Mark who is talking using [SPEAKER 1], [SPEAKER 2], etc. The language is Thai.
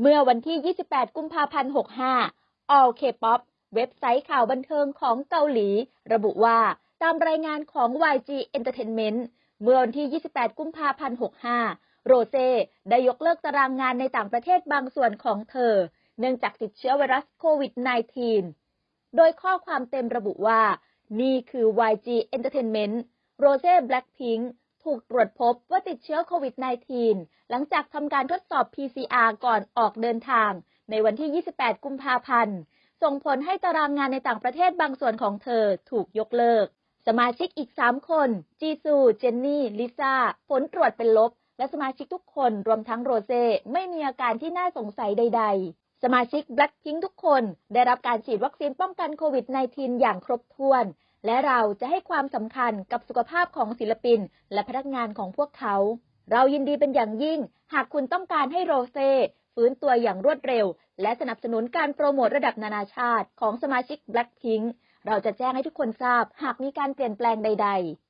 [SPEAKER 1] เมื่อวันที่ 28 กุมภาพันธ์ 65 All K-pop เว็บไซต์ข่าวบันเทิงของเกาหลี ระบุว่าตามรายงานของ YG Entertainment เมื่อวันที่ 28 กุมภาพันธ์ 65 โรเซได้ยกเลิกตารางงานในต่างประเทศบางส่วนของเธอ เนื่องจากติดเชื้อไวรัสโควิด -19 โดยข้อความเต็มระบุว่า นี่คือ YG Entertainment โรเซ่แบล็ p พิง ถูกตรวจพบว่าติดเชื้อโควิด -19 หลังจากทำการทดสอบ PCR ก่อนออกเดินทาง ในวันที่ 28 กุมภาพันธ์ ส่งผลให้ตารางงานในต่างประเทศบางส่วนของเธอถูกยกเลิก สมาชิกอีก 3 คน จีซู เจนนี่ ลิซ่า ผลตรวจเป็นลบ และสมาชิกทุกคนรวมทั้งโรเซ่ไม่มีอาการที่น่าสงสัยใด ๆสมาชิก Blackpink ทุกคนได้รับการฉีดวัคซีนป้องกันโควิด -19 อย่างครบถ้วน และเราจะให้ความสำคัญกับสุขภาพของศิลปิน และพนักงานของพวกเขา เรายินดีเป็นอย่างยิ่ง หากคุณต้องการให้โรเซ่ฟื้นตัวอย่างรวดเร็ว และสนับสนุนการโปรโมทระดับนานาชาติของสมาชิก Blackpink เราจะแจ้งให้ทุกคนทราบหากมีการเปลี่ยนแปลงใด ๆ